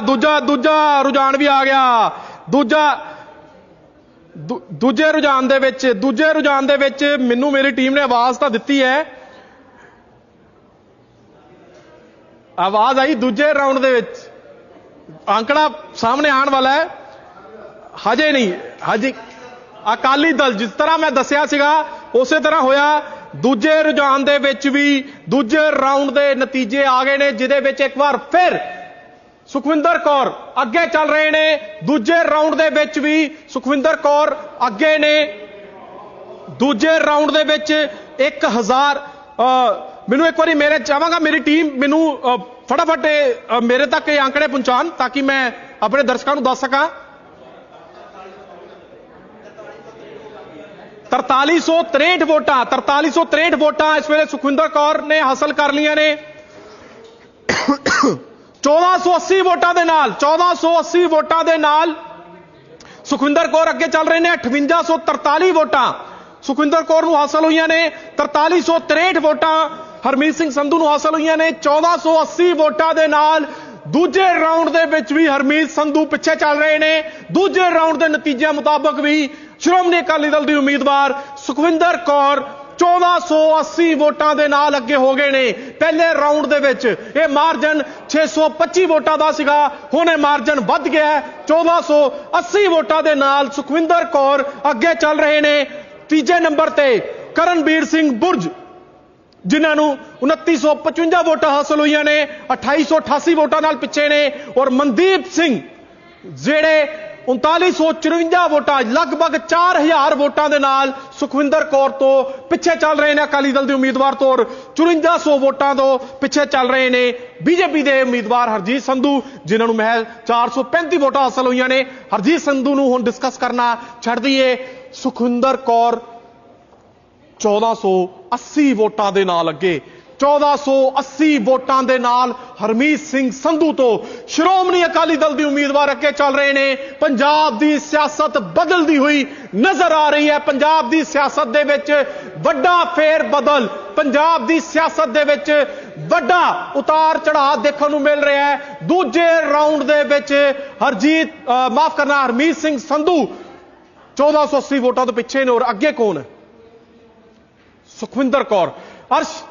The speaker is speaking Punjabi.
ਦੂਜਾ ਦੂਜਾ ਰੁਝਾਨ ਵੀ ਆ ਗਿਆ। ਦੂਜਾ ਦੂਜੇ ਰੁਝਾਨ ਦੇ ਵਿੱਚ, ਦੂਜੇ ਰੁਝਾਨ ਦੇ ਵਿੱਚ ਮੈਨੂੰ ਮੇਰੀ ਟੀਮ ਨੇ ਆਵਾਜ਼ ਤਾਂ ਦਿੱਤੀ ਹੈ। ਆਵਾਜ਼ ਆਈ ਦੂਜੇ ਰਾਉਂਡ ਦੇ ਵਿੱਚ। ਅੰਕੜਾ ਸਾਹਮਣੇ ਆਉਣ ਵਾਲਾ ਹੈ। ਹਜੇ ਨਹੀਂ, ਹਜੇ ਅਕਾਲੀ ਦਲ, ਜਿਸ ਤਰ੍ਹਾਂ ਮੈਂ ਦੱਸਿਆ ਸੀਗਾ, ਉਸੇ ਤਰ੍ਹਾਂ ਹੋਇਆ। ਦੂਜੇ ਰੁਝਾਨ ਦੇ ਵਿੱਚ ਵੀ ਦੂਜੇ ਰਾਉਂਡ ਦੇ ਨਤੀਜੇ ਆ ਗਏ ਨੇ, ਜਿਹਦੇ ਵਿੱਚ ਇੱਕ ਵਾਰ ਫਿਰ ਸੁਖਵਿੰਦਰ ਕੌਰ ਅੱਗੇ ਚੱਲ ਰਹੇ ਨੇ। ਦੂਜੇ ਰਾਉਂਡ ਦੇ ਵਿੱਚ ਵੀ ਸੁਖਵਿੰਦਰ ਕੌਰ ਅੱਗੇ ਨੇ। ਦੂਜੇ ਰਾਉਂਡ ਦੇ ਵਿੱਚ 1000 ਅ, ਮੈਨੂੰ ਇੱਕ ਵਾਰੀ ਮੇਰੇ ਚਾਹਾਂਗਾ ਮੇਰੀ ਟੀਮ ਮੈਨੂੰ ਫਟਾਫਟ ਮੇਰੇ ਤੱਕ ਇਹ ਅੰਕੜੇ ਪਹੁੰਚਾਉਣ ਤਾਂ ਕਿ ਮੈਂ ਆਪਣੇ ਦਰਸ਼ਕਾਂ ਨੂੰ ਦੱਸ ਸਕਾਂ। 4363 ਵੋਟਾਂ 4363 ਵੋਟਾਂ ਇਸ ਵੇਲੇ ਸੁਖਵਿੰਦਰ ਕੌਰ ਨੇ ਹਾਸਲ ਕਰ ਲਈਆਂ ਨੇ। 1480 ਵੋਟਾਂ ਦੇ ਨਾਲ 1480 ਵੋਟਾਂ ਦੇ ਨਾਲ ਸੁਖਵਿੰਦਰ ਕੌਰ ਅੱਗੇ ਚੱਲ ਰਹੇ ਨੇ 5843 ਵੋਟਾਂ ਸੁਖਵਿੰਦਰ ਕੌਰ ਨੂੰ ਹਾਸਲ ਹੋਈਆਂ ਨੇ 4363 ਵੋਟਾਂ ਹਰਮੀਤ ਸਿੰਘ ਸੰਧੂ ਨੂੰ ਹਾਸਲ ਹੋਈਆਂ ਨੇ 1480 ਵੋਟਾਂ ਦੇ ਨਾਲ ਦੂਜੇ ਰਾਉਂਡ ਦੇ ਵਿੱਚ ਵੀ ਹਰਮੀਤ ਸੰਧੂ ਪਿੱਛੇ ਚੱਲ ਰਹੇ ਨੇ ਦੂਜੇ ਰਾਉਂਡ ਦੇ ਨਤੀਜਿਆਂ ਮੁਤਾਬਕ ਵੀ ਸ਼੍ਰੋਮਣੀ ਅਕਾਲੀ ਦਲ ਦੀ ਉਮੀਦਵਾਰ ਸੁਖਵਿੰਦਰ ਕੌਰ 1480 ਵੋਟਾਂ ਦੇ ਨਾਲ ਅੱਗੇ ਹੋ ਗਏ ਨੇ। ਪਹਿਲੇ ਰਾਉਂਡ ਦੇ ਵਿੱਚ ਇਹ ਮਾਰਜਨ 625 ਵੋਟਾਂ ਦਾ ਸੀਗਾ। ਹੁਣ ਇਹ ਮਾਰਜਨ ਵੱਧ ਗਿਆ ਹੈ। 1480 ਵੋਟਾਂ ਦੇ ਨਾਲ ਸੁਖਵਿੰਦਰ ਕੌਰ ਅੱਗੇ ਚੱਲ ਰਹੇ ਨੇ। ਤੀਜੇ ਨੰਬਰ ਤੇ ਕਰਨਬੀਰ ਸਿੰਘ ਬੁਰਜ, ਜਿਨ੍ਹਾਂ ਨੂੰ 2955 ਵੋਟਾਂ ਹਾਸਲ ਹੋਈਆਂ ਨੇ 2888 ਵੋਟਾਂ ਨਾਲ ਪਿੱਛੇ ਨੇ। ਔਰ ਮਨਦੀਪ ਸਿੰਘ, ਜਿਹੜੇ 3954 ਵੋਟਾਂ, ਲਗਭਗ 4000 ਵੋਟਾਂ ਦੇ ਨਾਲ ਸੁਖਵਿੰਦਰ ਕੌਰ ਤੋਂ ਪਿੱਛੇ ਚੱਲ ਰਹੇ ਨੇ ਅਕਾਲੀ ਦਲ ਦੇ ਉਮੀਦਵਾਰ ਤੋਂ ਔਰ 5400 ਵੋਟਾਂ ਤੋਂ ਪਿੱਛੇ ਚੱਲ ਰਹੇ ਨੇ ਬੀਜੇਪੀ ਦੇ ਉਮੀਦਵਾਰ ਹਰਜੀਤ ਸੰਧੂ, ਜਿਨ੍ਹਾਂ ਨੂੰ ਮਹਿਲ 435 ਵੋਟਾਂ ਹਾਸਲ ਹੋਈਆਂ ਨੇ। ਹਰਜੀਤ ਸੰਧੂ ਨੂੰ ਹੁਣ ਡਿਸਕਸ ਕਰਨਾ ਛੱਡ ਦਈਏ। ਸੁਖਵਿੰਦਰ ਕੌਰ 1480 ਵੋਟਾਂ ਦੇ ਨਾਲ ਅੱਗੇ। 1480 ਵੋਟਾਂ ਦੇ ਨਾਲ ਹਰਮੀਤ ਸਿੰਘ ਸੰਧੂ ਤੋਂ ਸ਼੍ਰੋਮਣੀ ਅਕਾਲੀ ਦਲ ਦੀ ਉਮੀਦਵਾਰ ਅੱਗੇ ਚੱਲ ਰਹੇ ਨੇ। ਪੰਜਾਬ ਦੀ ਸਿਆਸਤ ਬਦਲਦੀ ਹੋਈ ਨਜ਼ਰ ਆ ਰਹੀ ਹੈ। ਪੰਜਾਬ ਦੀ ਸਿਆਸਤ ਦੇ ਵਿੱਚ ਵੱਡਾ ਫੇਰ ਬਦਲ ਪੰਜਾਬ ਦੀ ਸਿਆਸਤ ਦੇ ਵਿੱਚ ਵੱਡਾ ਉਤਾਰ ਚੜਾਅ ਦੇਖਣ ਨੂੰ ਮਿਲ ਰਿਹਾ ਹੈ। ਦੂਜੇ ਰਾਉਂਡ ਦੇ ਵਿੱਚ ਹਰਜੀਤ ਅ, ਮਾਫ ਕਰਨਾ ਹਰਮੀਤ ਸਿੰਘ ਸੰਧੂ 1480 ਵੋਟਾਂ ਤੋਂ ਪਿੱਛੇ ਨੇ ਔਰ ਅੱਗੇ ਕੌਣ ਹੈ? ਸੁਖਵਿੰਦਰ ਕੌਰ। ਅਰਸ਼